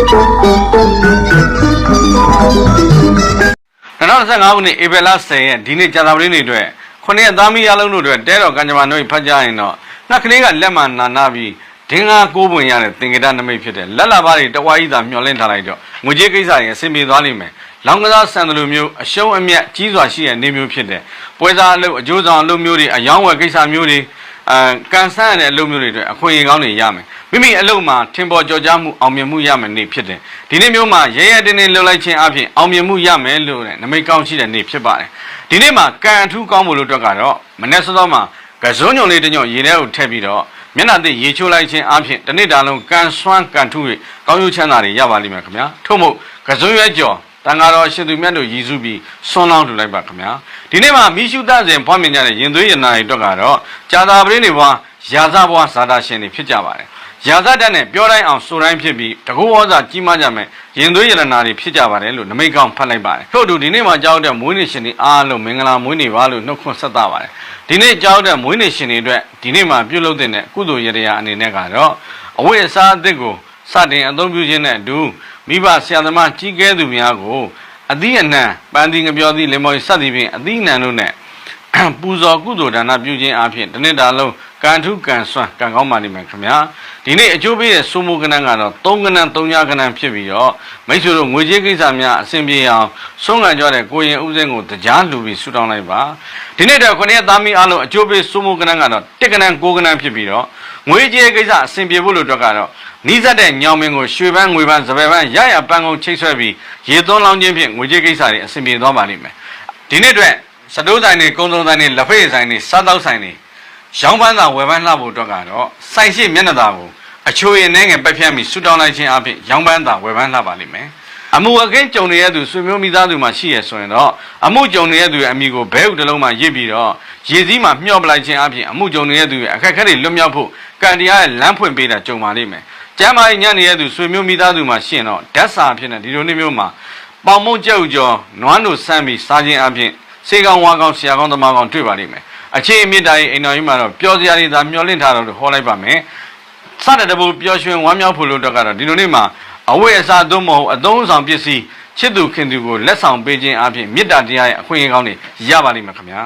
2025ခုနှစ်ဧပြီလ10ရက်ဒီနေ့ကြာသပတေးနေ့အတွက်ခုနှစ်ရက်သားမီးအလုံးတို့အတွက်တဲတော်ကံကြမ္မာတို့ဖတ်ကြရင်တော့နှက်ကလေးကလက်မှန်နာနာပြီးဒင်္ဂါကိုးပွင့်ရတဲ့သင်္ကေတနမိတ်ဖြစ်တဲ့လက်လာပါးတွေတဝါကြီးသာမျောလင့်ထားလိုက်တော့ငွေကြေးကိစ္စရင်အဆင်ပြေသွားလိမ့်မယ်။လောင်ကစားဆန်တလူမျိုးအရှုံးအမြတ်ကြီးစွာရှိတဲ့နေမျိုးဖြစ်တဲ့ပွဲစားအလုပ်အကျိုးဆောင်အလုပ်မျိုးတွေအယောင်းဝယ်ကိစ္စမျိုးတွေ အဲကန်ဆန်းရတဲ့အလုပ်မျိုးတွေအတွက်အခွင့်အရေးကောင်းတွေရမယ်။မိမိအလုပ်မှာထင်ပေါ်ကျော်ကြားမှုအောင်မြင်မှုရမယ်နေ့ဖြစ်တယ်။ဒီနေ့မျိုးမှာရဲရဲတင်းတင်းလှုပ်လိုက်ခြင်းအပြင်အောင်မြင်မှုရမယ်လို့တဲ့နမိတ်ကောင်းရှိတဲ့နေ့ဖြစ်ပါတယ်။ဒီနေ့မှာကံအထူးကောင်းမှုလို့အတွက်ကတော့မနေ့စောစောမှာကစုံညုံလေးတစ်ညုံရေထဲကိုထည့်ပြီးတော့မျက်နှာသိရေချိုးလိုက်ခြင်းအပြင်တစ်နေ့တာလုံးကန်ဆွမ်းကန်ထု၍ကောင်းကျိုးချမ်းသာတွေရပါလိမ့်မယ်ခင်ဗျာထို့မို့ကစုံရွက်ကျော်တန်ဃာတော်ရှင်သူမြတ်တို့ရည်စုပြီးဆွမ်းလောင်းထူလိုက်ပါခင်ဗျာ ဒီနေ့မှာမိရှုတစဉ်ဖွင့်မြင်ကြတဲ့ရင်သွေးရနာတွေအတွက်ကတော့ကြာသာပရင်းတွေဘွားရာဇဘွားဇာတာရှင်တွေဖြစ်ကြပါတယ်ရာဇတတ်နဲ့ပြောတိုင်းအောင်ဆိုတိုင်းဖြစ်ပြီးတကူဝေါဇာကြီးမားကြမယ်ရင်သွေးရတနာတွေဖြစ်ကြပါတယ်လို့နမိတ်ကောင်းဖတ်လိုက်ပါတယ်ထို့အတူဒီနေ့မှာကြောက်တဲ့မွေးနေ့ရှင်တွေအားလုံးမင်္ဂလာမွေးနေ့ပါလို့နှုတ်ခွန်းဆက်သပါတယ်ဒီနေ့ကြောက်တဲ့မွေးနေ့ရှင်တွေအတွက်ဒီနေ့မှာပြုလုပ်တဲ့ကုသိုလ်ရတရားအနေနဲ့ကတော့အဝိအစားအသစ်ကိုစတင်အသုံးပြုခြင်းနဲ့အတူမိဘဆရာသမားကြီးကဲသူများကို အသီးအနှံပန်းသီးငပြောသီးလေမော်စသည်ဖြင့်အသီးအနှံတို့နဲ့ပူဇော်ကုသိုလ်ဒါနပြုခြင်းအပြင်တစ်နှစ်တာလုံး ကံထုကံဆွမ်းကံကောင်းပါလိမ့်မယ်ခင်ဗျာဒီနေ့အကျိုးပေးတဲ့စိုးမိုးကဏ္ဍကတော့၃ကဏ္ဍ၃ညကဏ္ဍဖြစ်ပြီးတော့မိတ်ဆွေတို့ငွေကြေးကိစ္စများအဆင်ပြေအောင်ဆုံးခံကြတဲ့ကိုရင်ဦးစင်းကိုတရားလူပြီးဆူတောင်းလိုက်ပါဒီနေ့တော့ခုနှစ်သားမီးအားလုံးအကျိုးပေးစိုးမိုးကဏ္ဍကတော့တစ်ကဏ္ဍ၉ကဏ္ဍဖြစ်ပြီးတော့ငွေကြေးကိစ္စအဆင်ပြေဖို့လို့အတွက်ကတော့နီးစပ်တဲ့ညောင်မင်းကိုရွှေပန်းငွေပန်းစပယ်ပန်းရရပန်းကုန်ချိတ်ဆွဲပြီးရေသွန်းလောင်းခြင်းဖြင့်ငွေကြေးကိစ္စတွေအဆင်ပြေသွားပါလိမ့်မယ်ဒီနေ့အတွက်စတိုးဆိုင်တွေကုန်းစုံဆိုင်တွေလက်ဖက်ဆိုင်တွေစားတောက်ဆိုင်တွေ ရောင်းပန်းသာဝယ်ပန်းလှဖို့အတွက်ကတော့စိုက်ရှိမျက်နှာသာကိုအချိုရင်နဲ့ငယ်ပက်ဖြတ်ပြီးဆူတောင်းလိုက်ခြင်းအပြင်ရောင်းပန်းသာဝယ်ပန်းလှပါလိမ့်မယ်အမှုအကင်းကြုံနေတဲ့သူဆွေမျိုးမိသားစုမှာရှိရဆိုရင်တော့အမှုကြုံနေတဲ့သူရဲ့အမိကိုဘဲဥတစ်လုံးမှာရစ်ပြီးတော့ရည်စည်းမှာမျှော့ပလိုက်ခြင်းအပြင်အမှုကြုံနေတဲ့သူရဲ့အခက်အခဲတွေလွတ်မြောက်ဖို့ကံတရားရဲ့လမ်းဖွင့်ပေးတာကြုံပါလိမ့်မယ်ကျမ်းမာရေးညံ့နေတဲ့သူဆွေမျိုးမိသားစုမှာရှိရင်တော့ဓာတ်စာဖြစ်နေဒီလိုနေ့မျိုးမှာပေါင်မုတ်ကြက်ဥကျော်နွားတို့ဆမ်းပြီးစားခြင်းအပြင်စေကောင်ဝါကောင်ဆရာကောင်သမားကောင်တွေ့ပါလိမ့်မယ် အခြေအမြင့်တိုင်းအိမ်တော်ကြီးမှာတော့ပျော်စရာတွေသာမျောလင့်ထားတော့ဟောလိုက်ပါမယ်စတဲ့တဘူပျော်ရွှင်ဝမ်းမြောက်ဖို့လို့တော့ကတော့ဒီလိုနေ့မှာအဝိအစားသို့မဟုတ်အသုံးဆောင်ပစ္စည်းချစ်သူခင်သူကိုလက်ဆောင်ပေးခြင်းအပြင်မေတ္တာတရားရဲ့အခွင့်အရေးကောင်းတွေရပါလိမ့်မယ်ခင်ဗျာ